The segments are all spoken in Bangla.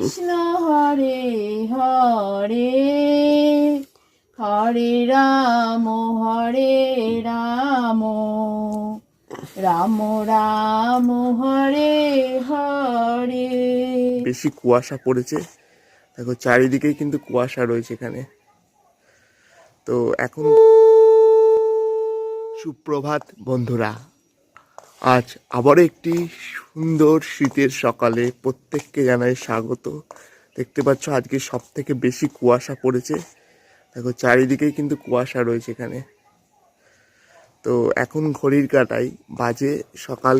কৃষ্ণ হরে হরে হরে রাম হরে রাম রাম রাম হরে হরে। বেশি কুয়াশা পড়েছে। দেখো চারিদিকেই কিন্তু কুয়াশা রয়েছে এখানে। তো এখন সুপ্রভাত বন্ধুরা। আজ আবারও একটি সুন্দর শীতের সকালে প্রত্যেককে জানাই স্বাগত। দেখতে পাচ্ছ আজকে সব থেকে বেশি কুয়াশা পড়েছে। দেখো, চারিদিকেই কিন্তু কুয়াশা রয়েছে এখানে। তো এখন ঘড়ির কাটাই বাজে সকাল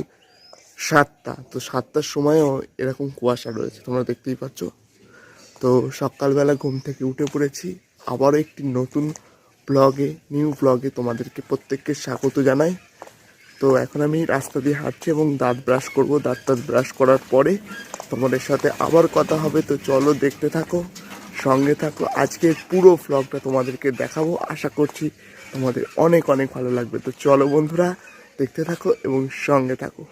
সাতটা। তো সাতটার সময়ও এরকম কুয়াশা রয়েছে, তোমরা দেখতেই পাচ্ছ। তো সকালবেলা ঘুম থেকে উঠে পড়েছি। আবারও একটি নতুন ব্লগে নিউ ব্লগে তোমাদেরকে প্রত্যেককে স্বাগত জানাই। তো এখন আমি রাস্তা দিয়ে হাঁটছি এবং দাঁত ব্রাশ করব। দাঁত দাঁত ব্রাশ করার পরে তোমাদের সাথে আবার কথা হবে। তো চলো দেখতে থাকো, সঙ্গে থাকো। আজকের পুরো ফ্লগটা তোমাদেরকে দেখাবো। আশা করছি তোমাদের অনেক অনেক ভালো লাগবে। তো চলো বন্ধুরা, দেখতে থাকো এবং সঙ্গে থাকো।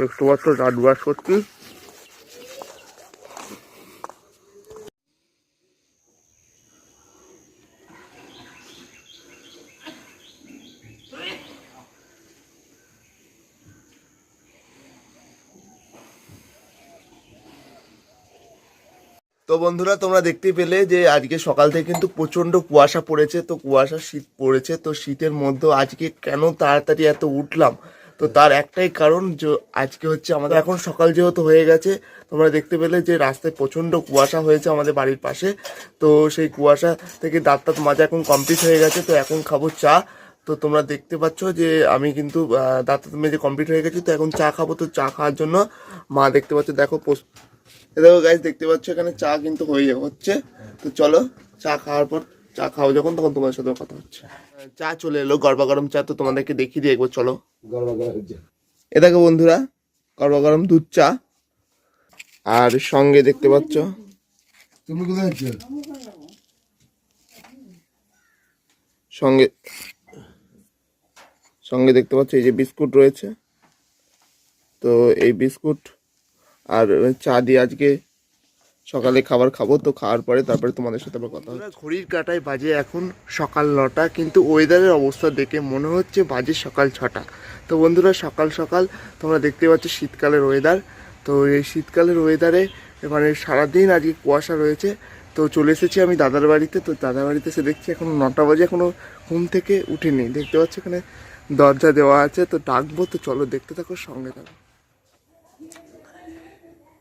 দেখতে পাচ্ছ করছি তো বন্ধুরা, তোমরা দেখতে পেলে যে আজকে সকাল থেকে কিন্তু প্রচণ্ড কুয়াশা পড়েছে। তো কুয়াশা শীত পড়েছে। তো শীতের মধ্যে আজকে কেন তাড়াতাড়ি এত উঠলাম? তো তার একটাই কারণ যে আজকে হচ্ছে আমাদের, এখন সকাল যেহেতু হয়ে গেছে, তোমরা দেখতে পেলে যে রাস্তায় প্রচণ্ড কুয়াশা হয়েছে আমাদের বাড়ির পাশে। তো সেই কুয়াশা থেকে দাঁত দাঁত মাজা এখন কমপ্লিট হয়ে গেছে, তো এখন খাব চা। তো তোমরা দেখতে পাচ্ছ যে আমি কিন্তু দাঁত মেজে কমপ্লিট হয়ে গেছি, তো এখন চা খাব, তো চা খাওয়ার জন্য মা দেখতে পাচ্ছ, দেখো দেখো গাইজ দেখতে পাচ্ছ এখানে চা কিন্তু হয়ে হচ্ছে। তো চলো চা খাওয়ার পর চা খাও যখন তখন তোমার সাথে কথা হচ্ছে। চা চলে এলো গরবা গরম চা তো তোমাদেরকে দেখিয়ে দিয়ে একবার চলো। এ দেখো বন্ধুরা গরবা গরম দুধ চা। আর সঙ্গে দেখতে পাচ্ছ তুমি কোথায় সঙ্গে সঙ্গে দেখতে পাচ্ছ এই যে বিস্কুট রয়েছে। তো এই বিস্কুট আর চা দিয়ে আজকে সকালে খাবার খাব, তো খাওয়ার পরে তারপরে তোমাদের সাথে আবার কথা ঘড়ির কাটায় বাজে এখন সকাল নটা, কিন্তু ওয়েদারের অবস্থা দেখে মনে হচ্ছে বাজে সকাল ছটা। তো বন্ধুরা, সকাল সকাল তোমরা দেখতে পাচ্ছ শীতকালের ওয়েদার তো এই শীতকালের ওয়েদারে মানে সারাদিন আজকে কুয়াশা রয়েছে। তো চলে এসেছি আমি দাদার বাড়িতে। তো দাদার বাড়িতে এসে দেখছি এখন নটা বাজে, এখনও ঘুম থেকে উঠিনি। দেখতে পাচ্ছ এখানে দরজা দেওয়া আছে, তো ডাকবো, তো চলো দেখতে থাকো, সঙ্গে থাকো।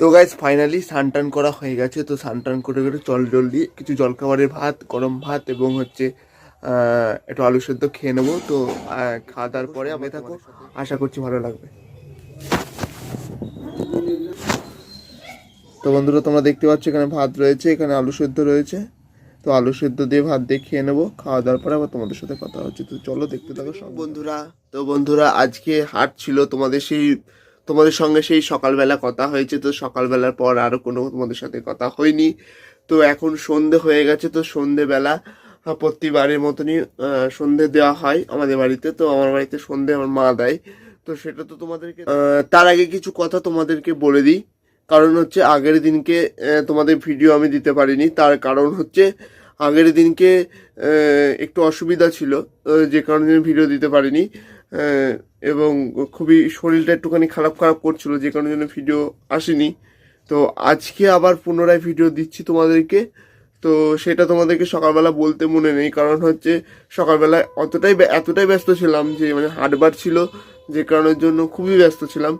তো গাইজ ফাইনালি টান করা হয়ে গেছে। তো টান করে করে জল জল দিয়ে কিছু জলখাবারের ভাত গরম ভাত এবং হচ্ছে একটু আলু সেদ্ধ খেয়ে নেব। তো খাওয়া দাওয়ার পরে আমি থাকো। আশা করছি ভালো লাগবে। তো বন্ধুরা তোমরা দেখতে পাচ্ছ এখানে ভাত রয়েছে এখানে আলু সেদ্ধ রয়েছে। তো আলু সেদ্ধ দিয়ে ভাত দিয়ে খেয়ে নেব। খাওয়া দাওয়ার পরে আবার তোমাদের সাথে কথা হচ্ছে। তো চলো দেখতে থাকো সব বন্ধুরা তো বন্ধুরা আজকে হাট ছিল তোমাদের সেই তোমাদের সঙ্গে সেই সকালবেলা কথা হয়েছে, তো সকালবেলার পর আরও কোনো তোমাদের সাথে কথা হয়নি। তো এখন সন্ধে হয়ে গেছে, তো সন্ধেবেলা প্রতিবারের মতনই সন্ধে দেওয়া হয় আমাদের বাড়িতে। তো আমার বাড়িতে সন্ধে আমার মা দেয়। তো সেটা তো তোমাদেরকে তার আগে কিছু কথা তোমাদেরকে বলে দিই। কারণ হচ্ছে আগের দিনকে তোমাদের ভিডিও আমি দিতে পারিনি। তার কারণ হচ্ছে আগের দিনকে একটু অসুবিধা ছিল। যে কারণে ভিডিও দিতে পারিনি। এবং খুবই শরীরটা একটুখানি খারাপ খারাপ করছিল, যে কারণে জন্য ভিডিও আসেনি। তো আজকে আবার পুনরায় ভিডিও দিচ্ছি তোমাদেরকে। তো সেটা তোমাদেরকে সকালবেলা বলতে মনে নেই, কারণ হচ্ছে সকালবেলা অতটাই এতটাই ব্যস্ত ছিলাম যে মানে হাটবার ছিল, যে কারণের জন্য খুবই ব্যস্ত ছিলাম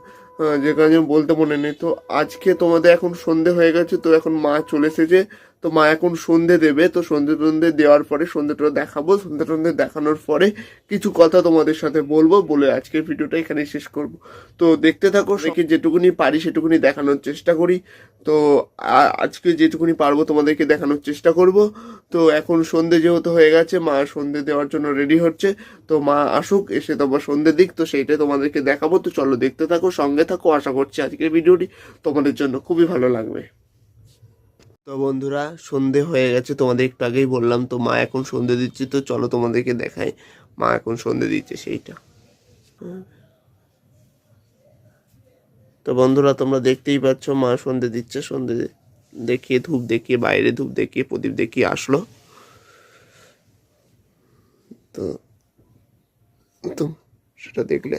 যে কারণে বলতে মনে নেই। তো আজকে তোমাদের এখন সন্ধে হয়ে গেছে, তো এখন মা চলে এসেছে তো মা এখন সন্ধে দেবে তো সন্ধে টন্ধে দেওয়ার পরে সন্ধেটা দেখাবো। সন্ধে টন্ধে দেখানোর পরে কিছু কথা তোমাদের সাথে বলব বলে আজকের ভিডিওটা এখানে শেষ করব। তো দেখতে থাকো দেখি যেটুকুনি পারি সেটুকুনি দেখানোর চেষ্টা করি। তো আজকে যেটুকুনি পারব তোমাদেরকে দেখানোর চেষ্টা করব। তো এখন সন্ধে যেহেতু হয়ে গেছে মা সন্ধে দেওয়ার জন্য রেডি হচ্ছে। তো মা আসুক এসে তোমার সন্ধে দিক তো সেইটাই তোমাদেরকে দেখাবো। তো চলো দেখতে থাকো সঙ্গে থাকো। আশা করছি আজকের ভিডিওটি তোমাদের জন্য খুবই ভালো লাগবে। তো বন্ধুরা, সন্ধে হয়ে গেছে, তোমাদের একটু আগেই বললাম তো মা এখন সন্ধে দিচ্ছে, তো চলো তোমাদেরকে দেখাই, মা এখন সন্ধে দিচ্ছে সেইটা। তো বন্ধুরা, তোমরা দেখতেই পাচ্ছ, মা সন্ধে দিচ্ছে, সন্ধে দেখিয়ে ধূপ দেখিয়ে বাইরে, ধূপ দেখিয়ে প্রদীপ দেখিয়ে আসলো। তো তো সেটা দেখলে।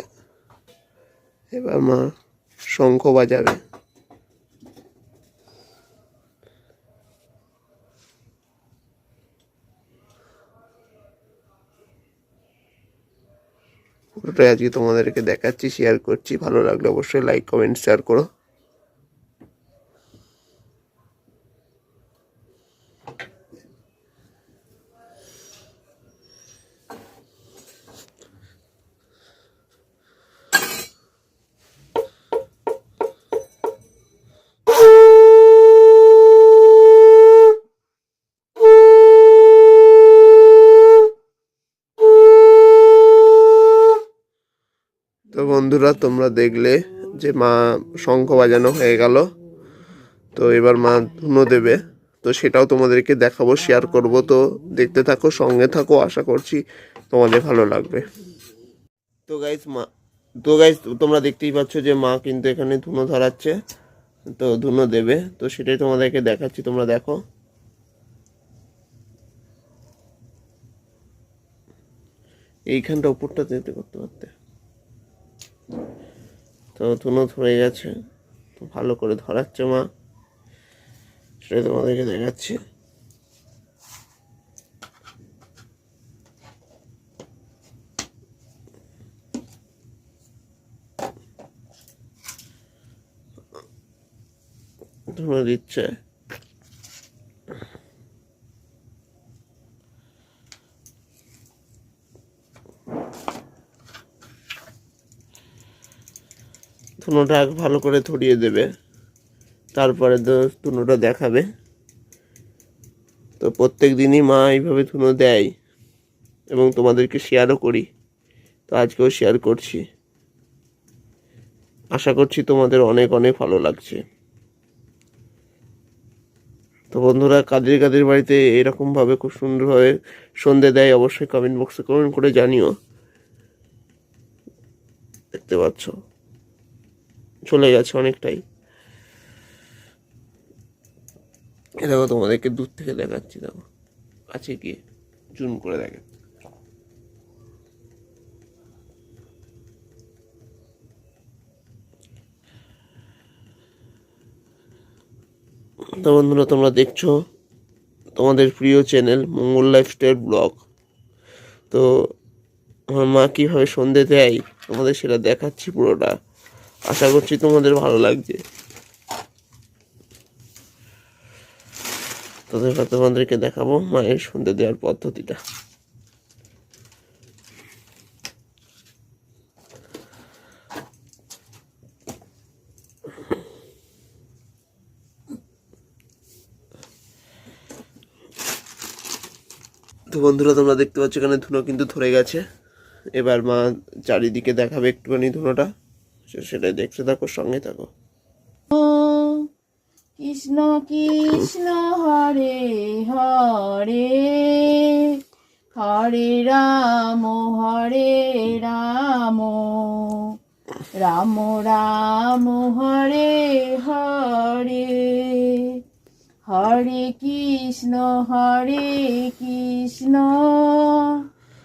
এবার মা শঙ্খ বাজাবে। আজকে তোমাদেরকে দেখাচ্ছি শেয়ার করছি। ভালো লাগলে অবশ্যই লাইক কমেন্ট শেয়ার করো তো বন্ধুরা, তোমরা দেখলে যে মা শঙ্খ বাজানো হয়ে গেল। তো এবার মা ধুনো দেবে। তো সেটাও তোমাদেরকে দেখাবো শেয়ার করব। তো দেখতে থাকো, সঙ্গে থাকো, আশা করছি তোমাদের ভালো লাগবে। তো গাইস মা, তো গাইস তোমরা দেখতেই পাচ্ছ যে মা কিন্তু এখানে ধুনো ধরাচ্ছে। তো ধুনো দেবে। তো সেটাই তোমাদেরকে দেখাচ্ছি, তোমরা দেখো। এইখানটা উপরটা যেতে করতে পারতে। তো ধুনো ধরে গেছে। তো ভালো করে ধরাচ্ছে মা। সেটা তোমাদেরকে দেখাচ্ছি। ধুনো দিচ্ছে। আগে ভালো করে ধরিয়ে দেবে। তারপরে তো ধুনোটা দেখাবে। তো প্রত্যেক দিনই মা এইভাবে ধুনো দেয় এবং তোমাদেরকে শেয়ারও করি। তো আজকেও শেয়ার করছি। আশা করছি তোমাদের অনেক অনেক ভালো লাগছে। তো বন্ধুরা, কাদের কাদের বাড়িতে এরকমভাবে খুব সুন্দরভাবে সন্ধে দেয় অবশ্যই কমেন্ট বক্সে কমেন্ট করে জানিও। দেখতে পাচ্ছ। চলে গেছে অনেকটাই। দেখো তোমাদেরকে দূর থেকে দেখাচ্ছি, দেখো। কাছে গিয়ে জুম করে দেখে। তো বন্ধুরা, তোমরা দেখছ তোমাদের প্রিয় চ্যানেল মঙ্গল লাইফস্টাইল ব্লগ। তো আমার মা কীভাবে সন্ধে দেয় তোমাদের সেটা দেখাচ্ছি পুরোটা। আশা করছি তোমাদের ভালো লাগছে। তাদের তোমাদেরকে দেখাবো মায়ের সন্ধে দেওয়ার পদ্ধতিটা। তো বন্ধুরা, তোমরা দেখতে পাচ্ছ এখানে ধুনো কিন্তু ধরে গেছে। এবার মা চারিদিকে দেখাবে একটুখানি ধুনোটা। সেটাই দেখতে থাকো, সঙ্গে থাকো। কৃষ্ণ কৃষ্ণ হরে হরে হরে রাম হরে রাম রাম রাম, হরে হরে হরে কৃষ্ণ হরে কৃষ্ণ।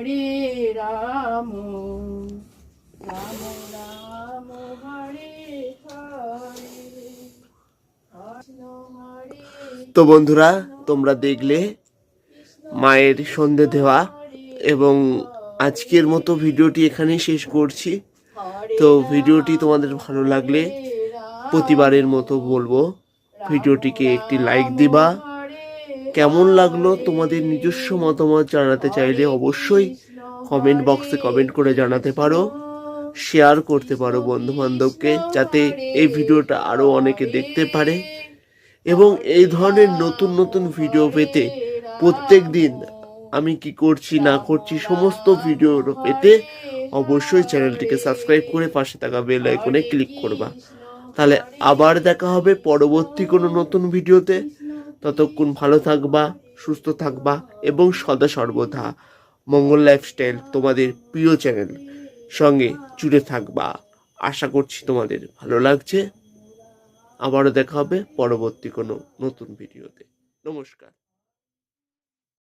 হরে রাম রাম রাম হরে তো বন্ধুরা, তোমরা দেখলে মায়ের সন্ধে দেওয়া এবং আজকের মতো ভিডিওটি এখানেই শেষ করছি। তো ভিডিওটি তোমাদের ভালো লাগলে প্রতিবারের মতো বলব, ভিডিওটিকে একটি লাইক দিবা। কেমন লাগল তোমাদের নিজস্ব মতামত জানাতে চাইলে অবশ্যই কমেন্ট বক্সে কমেন্ট করে জানাতে পারো শেয়ার করতে পারো বন্ধু বান্ধবকে যাতে এই ভিডিওটা আরও অনেকে দেখতে পারে। এবং এই ধরনের নতুন নতুন ভিডিও পেতে প্রত্যেক দিন আমি কি করছি, না করছি, সমস্ত ভিডিও পেতে অবশ্যই চ্যানেলটিকে সাবস্ক্রাইব করে পাশে থাকা বেল আইকনে ক্লিক করবা। তাহলে আবার দেখা হবে পরবর্তী কোনো নতুন ভিডিওতে ততক্ষণ ভালো থাকবা, সুস্থ থাকবা এবং সদা সর্বদা। মঙ্গল লাইফস্টাইল তোমাদের প্রিয় চ্যানেল। সঙ্গে জুড়ে থাকবা। আশা করছি তোমাদের ভালো লাগছে। আবারও দেখা হবে পরবর্তী কোনো নতুন ভিডিওতে। নমস্কার।